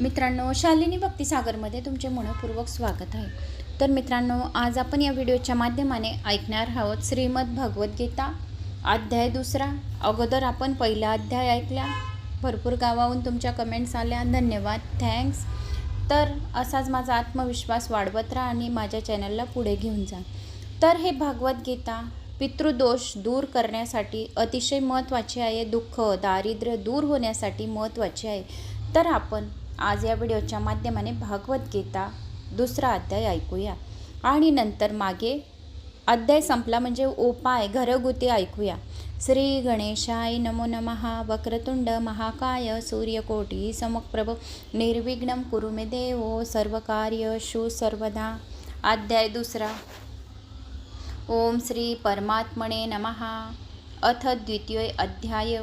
मित्रांनो शालिनी भक्तिसागरमध्ये तुमचे मनपूर्वक स्वागत आहे. तर मित्रांनो आज आपण या व्हिडिओच्या माध्यमाने ऐकणार आहोत श्रीमद भगवद्गीता अध्याय दुसरा. अगोदर आपण पहिला अध्याय ऐकला. भरपूर गावाहून तुमच्या कमेंट्स आल्या. धन्यवाद. थँक्स तर असाच माझा आत्मविश्वास वाढवत राहा आणि माझ्या चॅनलला पुढे घेऊन जा. तर हे भगवद्गीता पितृदोष दूर करण्यासाठी अतिशय महत्त्वाचे आहे. दुःख दारिद्र्य दूर होण्यासाठी महत्त्वाचे आहे. तर आपण आज या व्हिडिओच्या माध्यमाने भगवद्गीता दुसरा अध्याय ऐकूया. आणि नंतर मागे अध्याय संपला म्हणजे उपाय घरगुती ऐकूया. श्री गणेशाय नमो नमः. वक्रतुंड महाकाय सूर्यकोटी समप्रभ निर्विघ्न कुरु मे देवो. सर्वकार्यशु सर्वदा. अध्याय दुसरा. ओम श्री परमात्मने नमः. अथ द्वितीय अध्याय.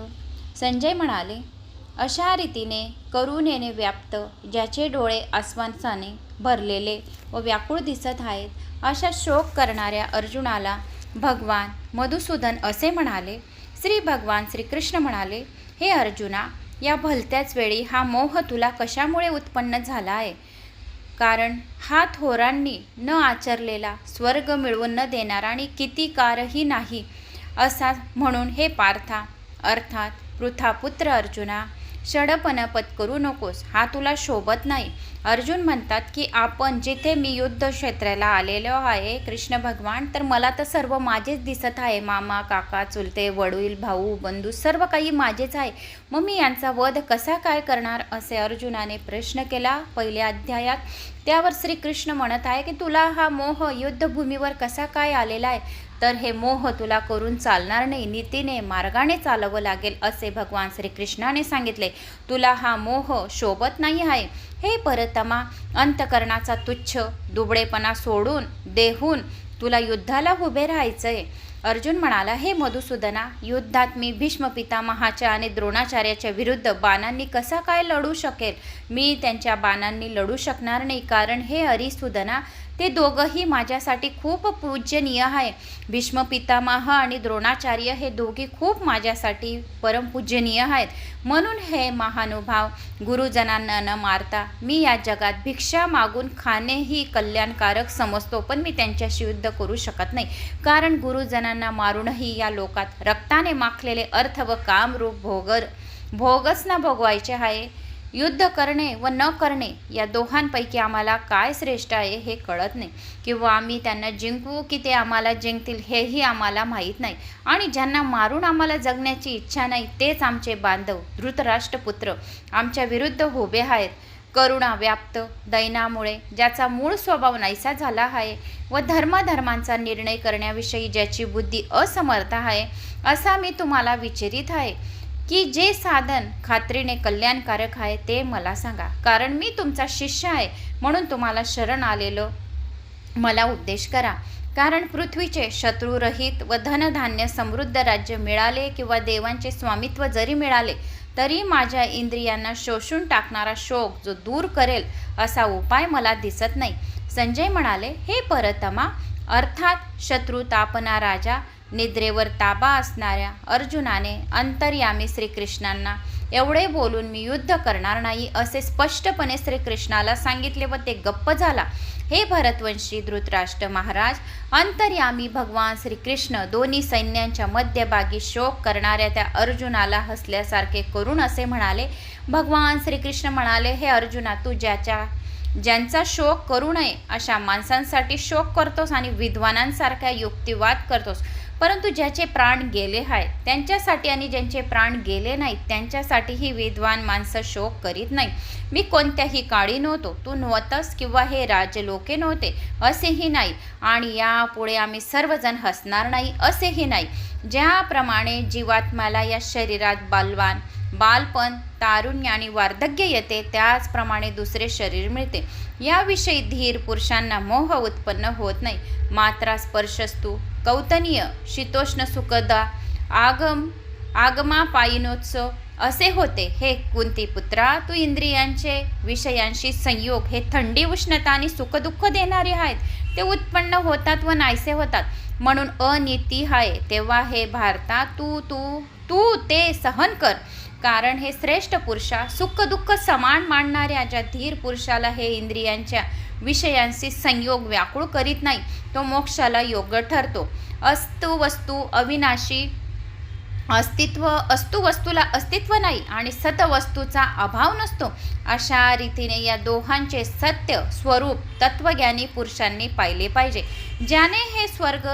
संजय म्हणाले अशा रीतीने करुणेने व्याप्त ज्याचे डोळे आसवांसाने भरलेले व व्याकुळ दिसत आहेत अशा शोक करणाऱ्या अर्जुनाला भगवान मधुसूदन असे म्हणाले श्री भगवान श्रीकृष्ण म्हणाले हे अर्जुना या भलत्याच वेळी हा मोह तुला कशामुळे उत्पन्न झाला आहे? कारण हा थोरांनी न आचरलेला स्वर्ग मिळवून न देणारा आणि किती कारही नाही असा म्हणून हे पार्था अर्थात पृथापुत्र अर्जुना षडपण पत्करू नकोस. हा तुला शोभत नाही. अर्जुन म्हणतात की आपण जिथे मी युद्ध क्षेत्राला आलेलो आहे कृष्ण भगवान तर मला तर सर्व माझेच दिसत आहे. मामा काका चुलते वडील भाऊ बंधू सर्व काही माझेच आहे. मग मी यांचा वध कसा काय करणार? असे अर्जुनाने प्रश्न केला पहिल्या अध्यायात. त्यावर श्रीकृष्ण म्हणत आहे की तुला हा मोह युद्धभूमीवर कसा काय आलेला आहे? तर हे मोह तुला करून चालणार नाही. नीतीने मार्गाने चालवं लागेल असे भगवान श्रीकृष्णाने सांगितले. तुला हा मोह शोभत नाही आहे. हे परतमा अंतकरणाचा तुच्छ दुबळेपणा सोडून देहून तुला युद्धाला उभे राहायचंय. अर्जुन म्हणाला हे मधुसूदना युद्धात मी भीष्म पितामहाच्या आणि द्रोणाचार्याच्या विरुद्ध बाणांनी कसा काय लढू शकेल? मी त्यांच्या बाणांनी लढू शकणार नाही. कारण हे अरिसुदना ते दोघंही माझ्यासाठी खूप पूजनीय आहे. भीष्म पितामह आणि द्रोणाचार्य हे दोघे खूप माझ्यासाठी परमपूजनीय आहेत. म्हणून हे महानुभाव गुरुजनांना न मारता मी या जगात भिक्षा मागून खाणेही कल्याणकारक समजतो पण मी त्यांच्याशी युद्ध करू शकत नाही. कारण गुरुजनांना मारूनही या लोकात रक्ताने माखलेले अर्थ व कामरूप भोगर भोगच ना भोगवायचे आहे. युद्ध करणे व न करणे या दोघांपैकी आम्हाला काय श्रेष्ठ आहे हे कळत नाही. किंवा आम्ही त्यांना जिंकू की ते आम्हाला जिंकतील हेही आम्हाला माहीत नाही. आणि ज्यांना मारून आम्हाला जगण्याची इच्छा नाही तेच आमचे बांधव धृतराष्ट्रपुत्र आमच्या विरुद्ध उभे आहेत. करुणा व्याप्त दैनामुळे ज्याचा मूळ स्वभाव नाहीसा झाला आहे व धर्माधर्मांचा निर्णय करण्याविषयी ज्याची बुद्धी असमर्थ आहे असा मी तुम्हाला विचारित आहे. की जे साधन खात्रीने कल्याणकारक आहे ते मला सांगा. कारण मी तुमचा शिष्य आहे म्हणून तुम्हाला शरण आलेलो. मला उपदेश करा. कारण पृथ्वीचे शत्रुरहित व धनधान्य समृद्ध राज्य मिळाले किंवा देवांचे स्वामित्व जरी मिळाले तरी माझ्या इंद्रियांना शोषून टाकणारा शोक जो दूर करेल असा उपाय मला दिसत नाही. संजय म्हणाले हे परतमा अर्थात शत्रू तापना राजा निद्रेवर ताबा असणाऱ्या अर्जुनाने अंतर्यामी श्रीकृष्णांना एवढे बोलून मी युद्ध करणार नाही असे स्पष्टपणे श्रीकृष्णाला सांगितले व ते गप्प झाला. हे भरतवंशी धृतराष्ट्र महाराज अंतर्यामी भगवान श्रीकृष्ण दोन्ही सैन्यांच्या मध्यभागी शोक करणाऱ्या त्या अर्जुनाला हसल्यासारखे करून असे म्हणाले भगवान श्रीकृष्ण म्हणाले हे अर्जुना तू ज्याच्या ज्यांचा शोक करू नये अशा माणसांसाठी शोक करतोस आणि विद्वानांसारख्या युक्तिवाद करतोस परंतु ज्याचे प्राण गेले आहेत त्यांच्यासाठी आणि ज्यांचे प्राण गेले नाहीत त्यांच्यासाठीही विद्वान माणसं शोक करीत नाही मी कोणत्याही काळी नव्हतो. तू नव्हतंस किंवा हे राजलोके नव्हते असेही नाही. आणि यापुढे आम्ही सर्वजण हसणार नाही असेही नाही. ज्याप्रमाणे जीवात्माला या शरीरात बलवान बालपण तारुण्य आणि वार्धक्य येते त्याचप्रमाणे दुसरे शरीर मिळते. याविषयी धीर पुरुषांना मोह उत्पन्न होत नाही. मात्रा स्पर्शस्तू कौतनीय शीतोष्ण सुखदा आगम आगमा पायिनोत्सव. असे होते. हे कुंती पुत्रा तू इंद्रियांचे विषयांशी संयोग हे थंडी उष्णता आणि सुखदुःख देणारे आहेत. ते उत्पन्न होतात व नाहीसे होतात. म्हणून अनिती आहे तेव्हा हे भारता तू तू तू ते सहन कर. कारण हे श्रेष्ठ पुरुषा सुख दुःख समान मांडणाऱ्या ज्या धीर पुरुषाला हे इंद्रियांच्या विषयांशी संयोग व्याकुळ करीत नाही तो मोक्षाला योग्य ठरतो. अस्तु वस्तू अविनाशी अस्तित्व अस्तु वस्तूला अस्तित्व नाही आणि सतवस्तूचा अभाव नसतो. अशा रीतीने या दोहांचे सत्य स्वरूप तत्वज्ञानी पुरुषांनी पाहिले पाहिजे. ज्याने हे स्वर्ग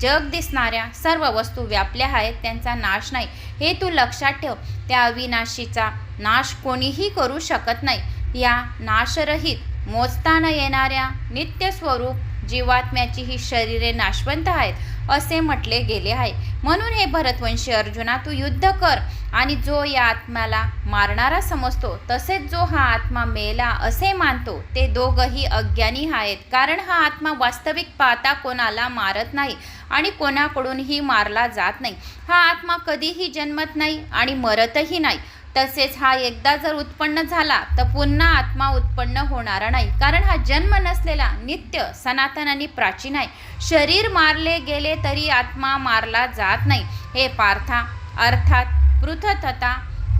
जग दिसणाऱ्या सर्व वस्तू व्यापल्या आहेत त्यांचा नाश नाही. हे तू लक्षात ठेव त्या अविनाशीचा नाश कोणीही करू शकत नाही. या नाशरहित मोजताना येणाऱ्या नित्यस्वरूप जीवात्म्याची ही शरीरे नाशवंत आहेत असे म्हटले गेले आहे. म्हणून हे भरतवंशी अर्जुना तू युद्ध कर आणि जो या आत्म्याला मारणारा समजतो तसेच जो हा आत्मा मेला असे मानतो ते दोघंही अज्ञानी आहेत. कारण हा आत्मा वास्तविक पाहता कोणाला मारत नाही आणि कोणाकडूनही मारला जात नाही. हा आत्मा कधीही जन्मत नाही आणि मरतही नाही. तसेच हा एकदा जर उत्पन्न झाला तर पुन्हा आत्मा उत्पन्न होणारा नाही. कारण हा जन्म नसलेला नित्य सनातन आणि प्राचीन आहे. शरीर मारले गेले तरी आत्मा मारला जात नाही. हे पार्था अर्थात पृथतता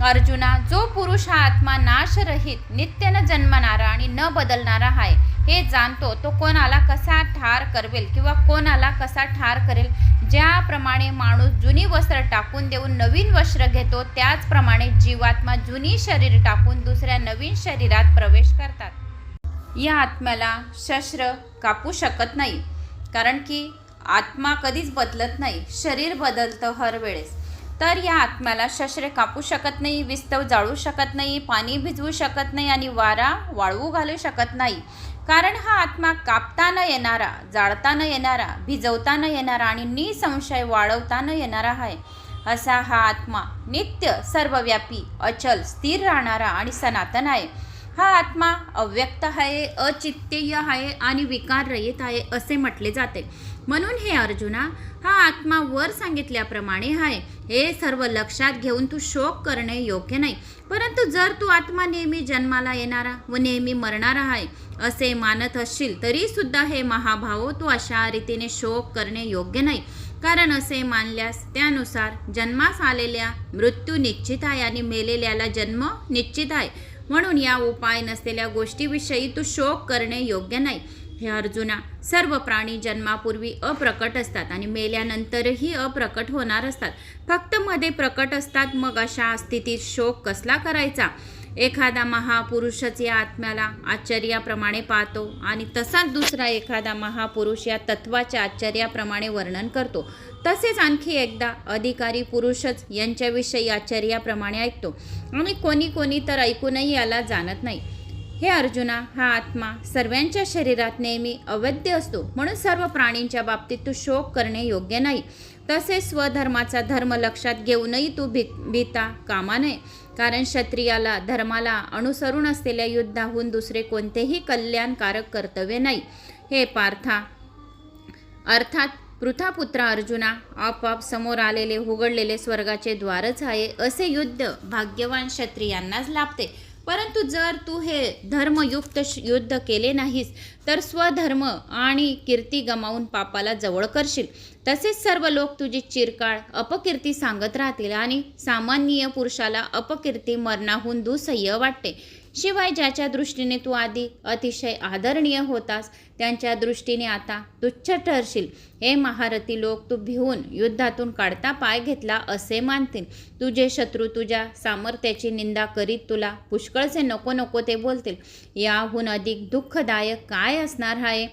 अर्जुना जो पुरुष हा आत्मा नाशरहित नित्य न जन्मणारा आणि न बदलणारा आहे हे जाणतो तो कोणाला कसा ठार करवेल किंवा कोणाला कसा ठार करेल? ज्याप्रमाणे माणूस जुनी वस्त्र टाकून देऊन नवीन वस्त्र घेतो त्याचप्रमाणे जीवात्मा जुनी शरीर टाकून दुसऱ्या नवीन शरीरात प्रवेश करतात. या आत्म्याला शस्त्र कापू शकत नाही कारण की आत्मा कधीच बदलत नाही शरीर बदलतं हर वेळेस. तर या आत्म्याला शस्त्रे कापू शकत नाही विस्तव जाळू शकत नाही पाणी भिजवू शकत नाही आणि वारा वाळवू घालू शकत नाही. कारण हा आत्मा कापता न येणारा जाळता न येणारा भिजवता न येणारा आणि निसंशय वाढवता न येणारा आहे. असा हा आत्मा नित्य सर्वव्यापी अचल स्थिर राहणारा आणि सनातन आहे. हा आत्मा अव्यक्त आहे अचित्यय आहे आणि विकाररहित आहे असे म्हटले जाते. म्हणून हे अर्जुना हा आत्मा वर सांगितल्याप्रमाणे आहे. हे सर्व लक्षात घेऊन तू शोक करणे योग्य नाही. परंतु जर तू आत्मा नेहमी जन्माला येणारा व नेहमी मरणारा आहे असे मानत असशील तरी सुद्धा हे महाभाव तू अशा रीतीने शोक करणे योग्य नाही. कारण असे मानल्यास त्यानुसार जन्मास आलेल्या मृत्यू निश्चित आहे आणि मेलेल्याला जन्म निश्चित आहे. म्हणून या उपाय नसलेल्या गोष्टीविषयी तू शोक करणे योग्य नाही. हे अर्जुना सर्व प्राणी जन्मापूर्वी अप्रकट असतात आणि मेल्यानंतरही अप्रकट होणार असतात. फक्त मध्ये प्रकट असतात मग अशा स्थितीत शोक कसला करायचा? एखादा महापुरुषच या आत्म्याला आश्चर्याप्रमाणे पाहतो आणि तसाच दुसरा एखादा महापुरुष या तत्वाच्या आश्चर्याप्रमाणे वर्णन करतो. तसेच आणखी एकदा अधिकारी पुरुषच यांच्याविषयी आश्चर्याप्रमाणे ऐकतो. आणि कोणी कोणी तर ऐकूनही याला जाणत नाही. हे अर्जुना हा आत्मा सर्वांच्या शरीरात नेहमी अवैध असतो. म्हणून सर्व प्राणींच्या बाबतीत तू शोक करणे योग्य नाही. तसेच स्वधर्माचा धर्म लक्षात घेऊनही तू भी भीता कामा नये. कारण क्षत्रियाला धर्माला अनुसरून असलेल्या युद्धाहून दुसरे कोणतेही कल्याणकारक कर्तव्य नाही. हे पार्था अर्थात पृथापुत्र अर्जुना आपोआप समोर आलेले उघडलेले स्वर्गाचे द्वारच आहे असे युद्ध भाग्यवान क्षत्रियांनाच लाभते. परंतु जर तू हे धर्मयुक्त श- युद्ध केले नाहीस तर स्वधर्म आणि कीर्ती गमावून पापाला जवळ करशील. तसेच सर्व लोक तुझी चिरकाळ अपकीर्ती सांगत राहतील आणि सामान्य पुरुषाला अपकीर्ती मरणाहून दुसह्य वाटते. शिवाय ज्याच्या दृष्टीने तू आधी अतिशय आदरणीय होतास त्यांच्या दृष्टीने आता तुच्छ ठरशील. हे महारथी लोक तू भिवून युद्धातून काढता पाय घेतला असे मानतील. तुझे शत्रू तुझ्या सामर्थ्याची निंदा करीत तुला पुष्कळचे नको नको ते बोलतील. याहून अधिक दुःखदायक काय असणार आहे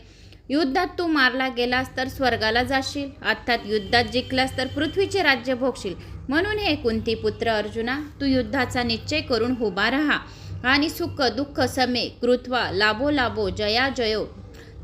युद्धात तू मारला गेलास तर स्वर्गाला जाशील. अर्थात युद्धात जिंकलास तर पृथ्वीचे राज्य भोगशील. म्हणून हे कुंती पुत्र अर्जुना तू युद्धाचा निश्चय करून उभा राहा. आणि सुख दुःख समे कृत्वा लाभो लाभो जया जयो.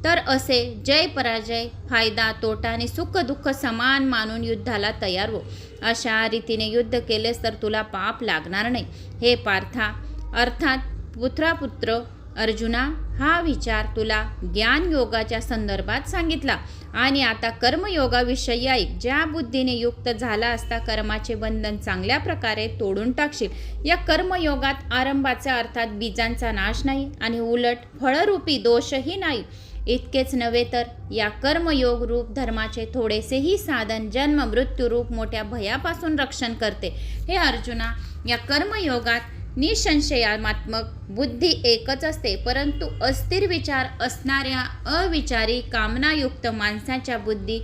तर असे जय पराजय फायदा तोटा आणि सुख दुःख समान मानून युद्धाला तयार हो. अशा रीतीने युद्ध केलेस तर तुला पाप लागणार नाही. हे पार्था अर्थात पुत्रापुत्र अर्जुना हा विचार तुला ज्ञान योगाच्या संदर्भात सांगितला. आणि आता कर्मयोगाविषयी ऐक. ज्या बुद्धीने युक्त झाला असता कर्माचे बंधन चांगल्या प्रकारे तोडून टाकशील. या कर्मयोगात आरंभाचा अर्थात बीजांचा नाश नाही आणि उलट फळरूपी दोषही नाही. इतकेच नव्हे तर या कर्मयोग रूप धर्माचे थोडेसेही साधन जन्म मृत्यू रूप मोठ्या भयापासून रक्षण करते. हे अर्जुना या कर्मयोगात निसंशयात्मक बुद्धी एकच असते परंतु अस्थिर विचार असणाऱ्या अविचारी कामनायुक्त माणसाच्या बुद्धी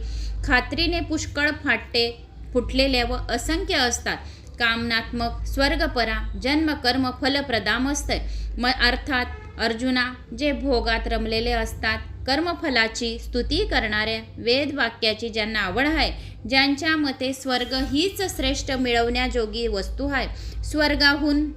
खात्रीने पुष्कळ फाटते फुटलेल्या व असंख्य असतात. कामनात्मक स्वर्गपरा जन्म कर्म फलप्रदाम असते म अर्थात अर्जुना जे भोगात रमलेले असतात कर्मफलाची स्तुती करणाऱ्या वेदवाक्याची ज्यांना आवड आहे ज्यांच्या मते स्वर्ग हीच श्रेष्ठ मिळवण्याजोगी वस्तू आहे. स्वर्गाहून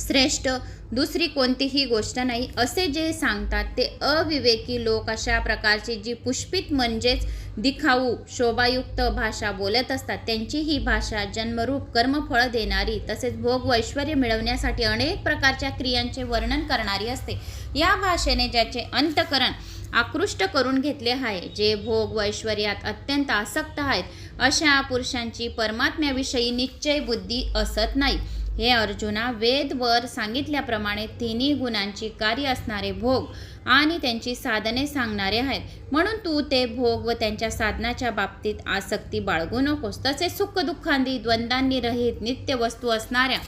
श्रेष्ठ दुसरी कोणतीही गोष्ट नाही. असे जे सांगतात ते अविवेकी लोक अशा प्रकारची जी पुष्पित म्हणजेच दिखाऊ शोभायुक्त भाषा बोलत असतात त्यांची ही भाषा जन्मरूप कर्मफळ देणारी तसेच भोग व मिळवण्यासाठी अनेक प्रकारच्या क्रियांचे वर्णन करणारी असते. या भाषेने ज्याचे अंतकरण आकृष्ट करून घेतले आहे जे भोग व ऐश्वर्यात अत्यंत आसक्त आहेत अशा पुरुषांची परमात्म्याविषयी निश्चय बुद्धी असत नाही. हे अर्जुना वेदवर सांगितल्याप्रमाणे तिन्ही गुणांची कार्य असणारे भोग आणि त्यांची साधने सांगणारे आहेत. म्हणून तू ते भोग व त्यांच्या साधनाच्या बाबतीत आसक्ती बाळगू नकोस. तसेच सुखदुःखांदी द्वंद्वांनी रहित नित्य वस्तू असणाऱ्या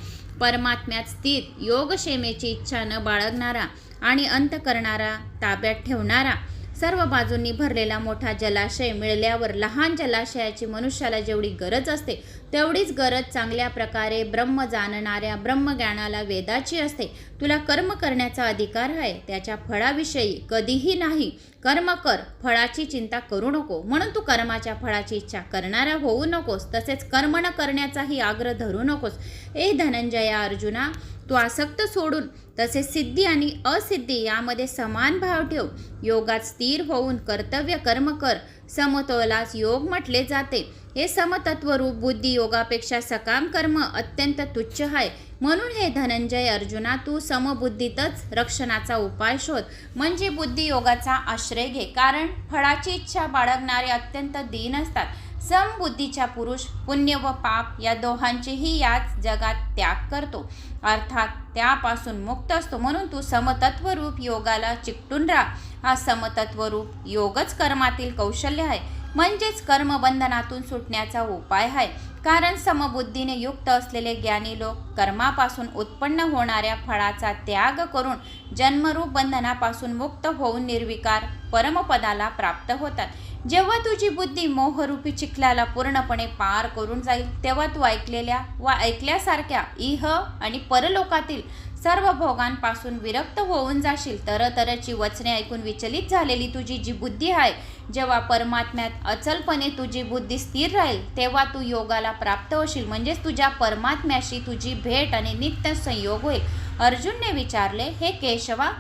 परमात्म्यात स्थित योगक्षेमेची इच्छा न बाळगणारा आणि अंत करणारा ताब्यात ठेवणारा सर्व बाजूंनी भरलेला मोठा जलाशय मिळाल्यावर लहान जलाशयाची मनुष्याला जेवढी गरज असते तेवढीच गरज चांगल्या प्रकारे ब्रह्म जाणणाऱ्या ब्रह्मज्ञानाला वेदाची असते. तुला कर्म करण्याचा अधिकार आहे त्याच्या फळाविषयी कधीही नाही. कर्म कर फळाची चिंता करू नको. म्हणून तू कर्माच्या फळाची इच्छा करणारा होऊ नकोस. तसेच कर्म न करण्याचाही आग्रह धरू नकोस. ए धनंजया अर्जुना तू आसक्त सोडून तसेच सिद्धी आणि असिद्धी यामध्ये समान भाव ठेव. योगात स्थिर होऊन कर्तव्य कर्म कर. समतोलास योग म्हटले जाते. हे समतत्वरूप बुद्धी योगापेक्षा सकाम कर्म अत्यंत तुच्छ आहे. म्हणून हे धनंजय अर्जुना तू समबुद्धीतच रक्षणाचा उपाय शोध. म्हणजे बुद्धी योगाचा आश्रय घे. कारण फळाची इच्छा बाळगणारे अत्यंत दीन असतात. समबुद्धीचा पुरुष पुण्य व पाप या दोहांचेही याच जगात त्याग करतो. अर्थात त्यापासून मुक्त असतो. म्हणून तू समतत्वरूप योगाला चिकटून राहा. हा समतत्वरूप योगच कर्मातील कौशल्य आहे. म्हणजेच कर्मबंधनातून सुटण्याचा उपाय आहे. कारण समबुद्धीने युक्त असलेले ज्ञानी लोक कर्मापासून उत्पन्न होणाऱ्या फळाचा त्याग करून जन्मरूप बंधनापासून मुक्त होऊन निर्विकार परमपदाला प्राप्त होतात. जेव्हा तुझी बुद्धी मोहरूपी चिखलाला पूर्णपणे पार करून जाईल तेव्हा तू ऐकलेल्या व ऐकल्यासारख्या इह आणि परलोकातील सर्व भोगांपासून विरक्त होऊन जाशील. तरतरची वचने ऐकून विचलित झालेली तुझी जी बुद्धी आहे जेव्हा परमात्म्यात अचलपणे तुझी बुद्धी स्थिर राहील तेव्हा तू योगाला प्राप्त होशील. म्हणजेच तुझ्या परमात्म्याशी तुझी भेट आणि नित्य संयोग होईल. अर्जुनने विचारले हे केशवा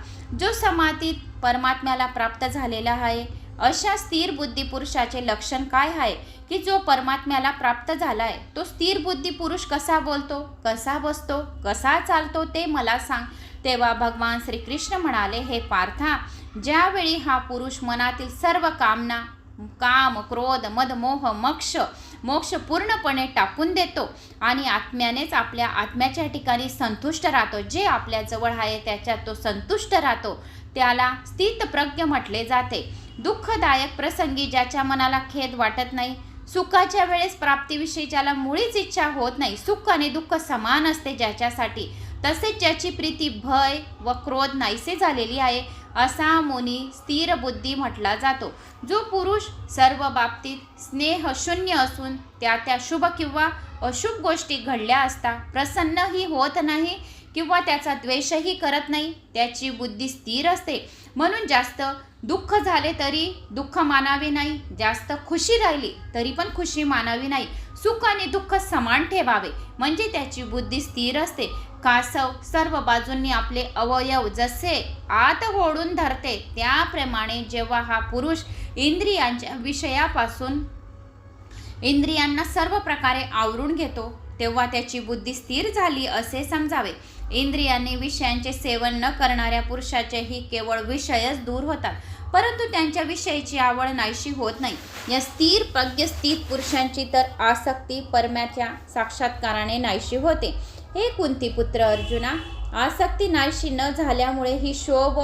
जो समातीत परमात्म्याला प्राप्त झालेला आहे अशा स्थिर बुद्धी पुरुषाचे लक्षण काय आहे? की जो परमात्म्याला प्राप्त झाला आहे तो स्थिर बुद्धी पुरुष कसा बोलतो कसा बसतो कसा चालतो ते मला सांग. तेव्हा भगवान श्रीकृष्ण म्हणाले हे पार्था ज्यावेळी हा पुरुष मनातील सर्व कामना काम क्रोध मदमोह मक्ष मोक्ष पूर्णपणे टाकून देतो आणि आत्म्यानेच आपल्या आत्म्याच्या ठिकाणी संतुष्ट राहतो जे आपल्याजवळ आहे त्याच्यात तो संतुष्ट राहतो त्याला स्थितप्रज्ञ म्हटले जाते. दुःखदायक प्रसंगी ज्याच्या मनाला खेद वाटत नाही सुखाच्या वेळेस प्राप्तीविषयी ज्याला मुळीच इच्छा होत नाही सुख आणि दुःख समान असते ज्याच्यासाठी तसेच ज्याची प्रीती भय व क्रोध नाहीसे झालेली आहे असा मुनी स्थिर बुद्धी म्हटला जातो. जो पुरुष सर्व बाबतीत स्नेहशून्य असून त्या त्या शुभ किंवा अशुभ गोष्टी घडल्या असता प्रसन्नही होत नाही किंवा त्याचा द्वेषही करत नाही त्याची बुद्धी स्थिर असते. म्हणून जास्त दुःख झाले तरी दुःख मानावे नाही जास्त खुशी राहिली तरी पण खुशी मानावी नाही. सुख आणि दुःख समान ठेवावे म्हणजे त्याची बुद्धी स्थिर असते. कासव सर्व बाजूंनी आपले अवयव जसे आत ओढून धरते त्याप्रमाणे जेव्हा हा पुरुष इंद्रियांच्या विषयापासून इंद्रियांना सर्व प्रकारे आवरून घेतो तेव्हा त्याची बुद्धी स्थिर झाली असे समजावे. इंद्रियांनी विषयांचे सेवन न करणाऱ्या पुरुषाचेही केवळ विषयच दूर होतात. परंतु त्यांच्या विषयीची आवड नाहीशी होत नाही. या स्थिर प्रज्ञस्थित पुरुषांची तर आसक्ती परम्याच्या साक्षात्काराने नाहीशी होते. हे कुंतीपुत्र अर्जुना आसक्ती नाहीशी न झाल्यामुळे ही शोभ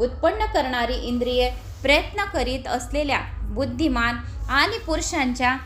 उत्पन्न करणारी इंद्रिये प्रयत्न करीत असलेल्या बुद्धिमान आणि पुरुषांच्या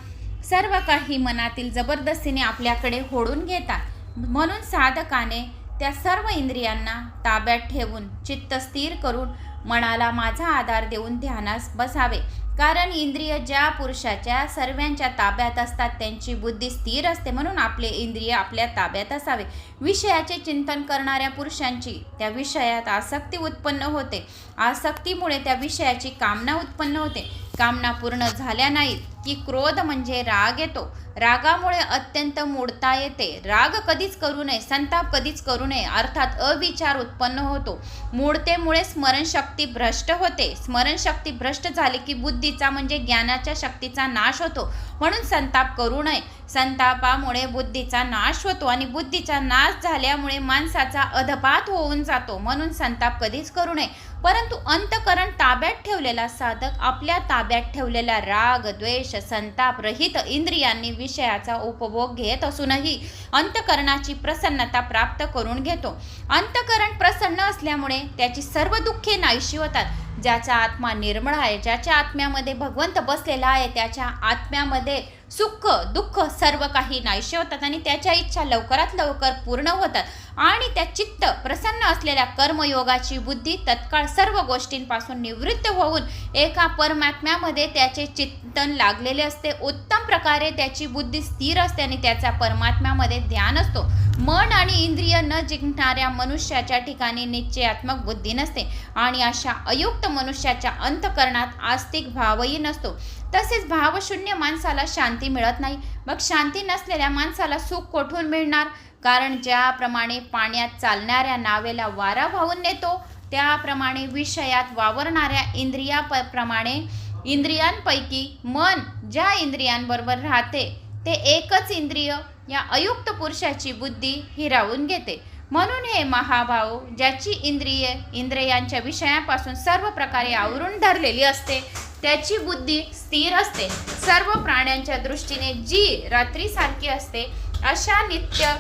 सर्व काही मनातील जबरदस्तीने आपल्याकडे होडून घेतात. म्हणून साधकाने त्या सर्व इंद्रियांना ताब्यात ठेवून चित्त स्थिर करून मनाला माझा आधार देऊन ध्यानास बसावे. कारण इंद्रिय ज्या पुरुषाच्या सर्वांच्या ताब्यात असतात त्यांची बुद्धी स्थिर असते म्हणून आपले इंद्रिय आपल्या ताब्यात असावे. विषयाचे चिंतन करणाऱ्या पुरुषांची त्या विषयात आसक्ती उत्पन्न होते. आसक्तीमुळे त्या विषयाची कामना उत्पन्न होते. कामना पूर्ण झाल्या नाहीत. की क्रोध म्हणजे राग येतो. रागामुळे अत्यंत मोडता येते. राग कधीच करू नये संताप कधीच करू नये अर्थात अविचार उत्पन्न होतो. मूडतेमुळे स्मरणशक्ती भ्रष्ट होते. स्मरणशक्ती भ्रष्ट झाली की बुद्धीचा म्हणजे ज्ञानाच्या शक्तीचा नाश होतो. म्हणून संताप करू नये. संतापामुळे बुद्धीचा नाश होतो आणि बुद्धीचा नाश झाल्यामुळे माणसाचा अधपात होऊन जातो. म्हणून संताप कधीच करू नये. परंतु अंतकरण ताब्यात ठेवलेला साधक आपल्या ताब्यात ठेवलेला राग द्वेष संताप रहित इंद्रियांनी विषयाचा उपभोग घेत असूनही अंतकरणाची प्रसन्नता प्राप्त करून घेतो. अंतकरण प्रसन्न असल्यामुळे त्याची सर्व दुःखे नाहीशी होतात. ज्याचा आत्मा निर्मळ आहे ज्याच्या आत्म्यामध्ये भगवंत बसलेला आहे त्याच्या आत्म्यामध्ये सुख दुःख सर्व काही नाहीसे होतात आणि त्याच्या इच्छा लवकरात लवकर पूर्ण होतात. आणि त्या चित्त प्रसन्न असलेल्या कर्मयोगाची बुद्धी तत्काळ सर्व गोष्टींपासून निवृत्त होऊन एका परमात्म्यामध्ये त्याचे चिंतन लागलेले असते. उत्तम प्रकारे त्याची बुद्धी स्थिर असते आणि त्याचा परमात्म्यामध्ये ध्यान असतो. मन आणि इंद्रिय न जिंकणाऱ्या मनुष्याच्या ठिकाणी निश्चयात्मक बुद्धी नसते आणि अशा अयुक्त मनुष्याच्या अंतकरणात आस्तिक भावही नसतो. तसेच भावशून्य माणसाला शांती मिळत नाही. मग शांती नसलेल्या माणसाला सुख कोठून मिळणार? कारण ज्याप्रमाणे पाण्यात चालणाऱ्या नावेला वारा वाहून नेतो त्याप्रमाणे विषयात वावरणाऱ्या इंद्रिया प प्रमाणे इंद्रियांपैकी मन ज्या इंद्रियांबरोबर राहते ते एकच इंद्रिय या अयुक्त पुरुषाची बुद्धी हिरावून घेते. म्हणून हे महाभाव ज्याची इंद्रिये इंद्रियांच्या विषयापासून सर्व प्रकारे आवरून धरलेली असते त्याची बुद्धी स्थिर असते. सर्व प्राण्यांच्या दृष्टीने जी रात्रीसारखी असते अशा नित्य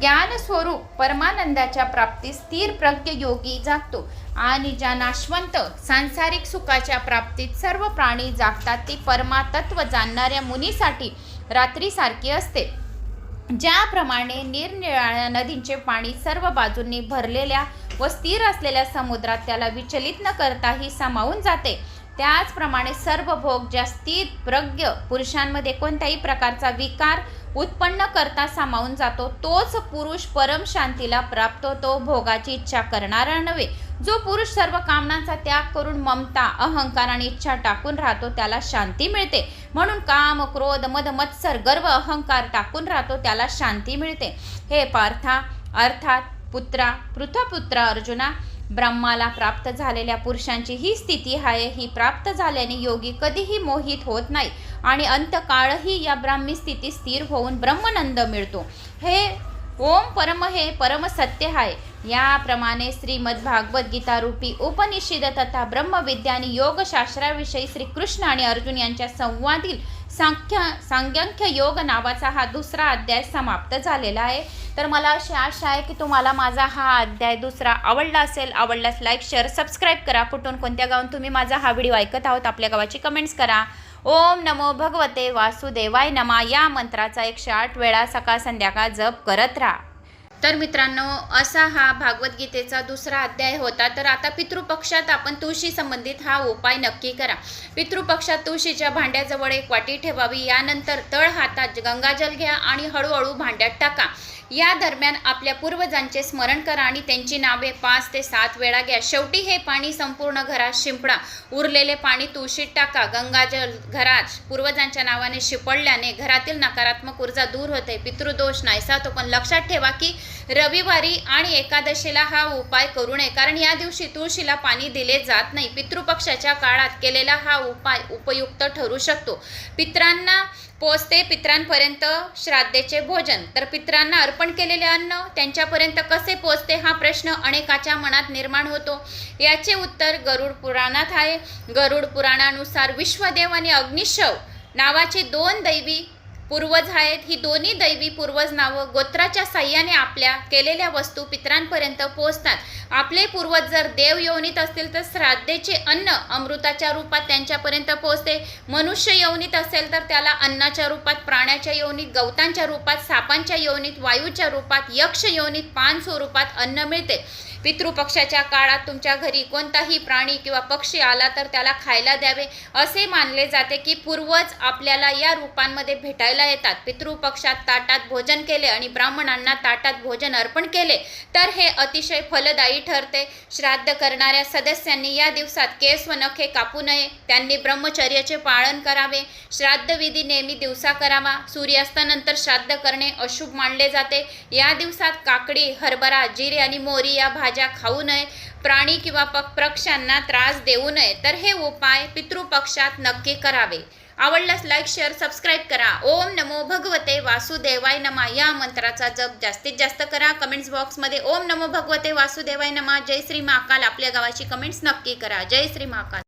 ज्ञान स्वरूप परमानंदाच्या प्राप्ती स्थिर प्रज्ञयोगी जागतो. आणि ज्या नाशवंत सांसारिक सुखाच्या प्राप्तीत सर्व प्राणी जागतात ती परमातत्व जाणणाऱ्या मुनीसाठी रात्रीसारखी असते. ज्याप्रमाणे निरनिराळ्या नदींचे पाणी सर्व बाजूंनी भरलेल्या व स्थिर असलेल्या समुद्रात त्याला विचलित न करताही सामावून जाते. त्याचप्रमाणे सर्व भोग ज्या स्थिर प्रज्ञ पुरुषांमध्ये कोणत्याही प्रकारचा विकार उत्पन्न करता सामावून जातो तोच पुरुष परम शांतीला प्राप्त होतो भोगाची इच्छा करणारा नव्हे. जो पुरुष सर्व कामनांचा त्याग करून ममता अहंकार आणि इच्छा टाकून राहतो त्याला शांती मिळते. म्हणून काम क्रोध मद मत्सर गर्व अहंकार टाकून राहतो त्याला शांती मिळते. हे पार्था अर्थात पुत्रा पृथपुत्रा अर्जुना ब्रह्माला प्राप्त झालेल्या पुरुषांची ही स्थिती आहे ही प्राप्त झाल्याने योगी कधीही मोहित होत नाही आणि अंतकाळही या ब्राह्मी स्थिती स्थिर होऊन ब्रह्मनंद मिळतो. हे ओम परम हे परम सत्य आहे. याप्रमाणे श्रीमद भागवत गीता रूपी उपनिषद तथा ब्रह्मविद्या आणि योगशास्त्राविषयी श्रीकृष्ण आणि अर्जुन यांच्या संवादील सांख्य सांख्यांख्य योग नावाचा हा दुसरा अध्याय समाप्त झालेला आहे. तर मला अशी आशा आहे की तुम्हाला माझा हा अध्याय दुसरा आवडला असेल आवडल्यास लाईक शेअर सबस्क्राईब करा. कुठून कोणत्या गावून तुम्ही माझा हा व्हिडिओ ऐकत आहोत आपल्या गावाची कमेंट्स करा. ओम नमो भगवते वासुदेवाय नमा. या मंत्राचा एकशे आठ वेळा सकाळ संध्याकाळ जप करत राहा. तर मित्रांनो असा हा भागवद्गीतेचा दुसरा अध्याय होता. तर आता पितृपक्षात आपण तुळशी संबंधित हा उपाय नक्की करा. पितृपक्षात तुळशीच्या भांड्याजवळ एक वाटी ठेवावी. यानंतर तळ हातात गंगाजल घ्या आणि हळूहळू भांड्यात टाका. या दरम्यान आपल्या पूर्वजांचे स्मरण करा आणि त्यांची नावे पाच ते सात वेळा घ्या. शेवटी हे पाणी संपूर्ण घरात शिंपडा. उरलेले पाणी तुळशीत टाका. गंगाजल घरात पूर्वजांच्या नावाने शिपडल्याने घरातील नकारात्मक ऊर्जा दूर होते. पितृदोष नाहीसा तो पण लक्षात ठेवा की रविवारी आणि एकादशीला हा उपाय करू नये. कारण या दिवशी तुळशीला पाणी दिले जात नाही. पितृपक्षाच्या काळात केलेला हा उपाय उपयुक्त ठरू शकतो. पित्रांना पोचते पित्रांपर्यंत श्राद्धेचे भोजन. तर पित्रांना अर्पण केलेले अन्न त्यांच्यापर्यंत कसे पोचते हा प्रश्न अनेकाच्या मनात निर्माण होतो. याचे उत्तर गरुड पुराणात आहे. गरुड पुराणानुसार विश्वदेव आणि अग्निशव नावाचे दोन दैवी पूर्वज आहेत. ही दोन्ही दैवी पूर्वज नावं गोत्राच्या साह्याने आपल्या केलेल्या वस्तू पितरांपर्यंत पोहोचतात. आपले पूर्वज जर देव यवनीत असतील तर श्राद्धेचे अन्न अमृताच्या रूपात त्यांच्यापर्यंत पोहोचते. मनुष्य यवनीत असेल तर त्याला अन्नाच्या रूपात प्राण्याच्या योनीत गवतांच्या रूपात सापांच्या योनीत वायूच्या रूपात यक्ष योनीत पान स्वरूपात अन्न मिळते. पितृपक्षाच्या काळात तुमच्या घरी कोणताही प्राणी किंवा पक्षी आला तर त्याला खायला द्यावे. असे मानले जाते की पूर्वज आपल्याला या रूपांमध्ये भेटायला येतात. पितृपक्षात ताटात भोजन केले आणि ब्राह्मणांना ताटात भोजन अर्पण केले तर हे अतिशय फलदायी ठरते. श्राद्ध करणाऱ्या सदस्यांनी या दिवसात केस व नखे कापू नये. त्यांनी ब्रह्मचर्याचे पालन करावे. श्राद्धविधी नेहमी दिवसा करावा. सूर्यास्तानंतर श्राद्ध करणे अशुभ मानले जाते. या दिवसात काकडी हरभरा जिरे आणि मोरी या भाज्या खाऊ नये प्राणी किंवा पक पक्ष्यांना त्रास देऊ नये तर हे उपाय पितृपक्षात नक्की करावे. आवडल्यास लाईक शेअर सबस्क्राईब करा. ओम नमो भगवते वासुदेवाय नमा. या मंत्राचा जप जास्तीत जास्त करा. कमेंट्स बॉक्समध्ये ओम नमो भगवते वासुदेवाय नमा. जय श्री महाकाल. आपल्या गावाची कमेंट्स नक्की करा. जय श्री महाकाल.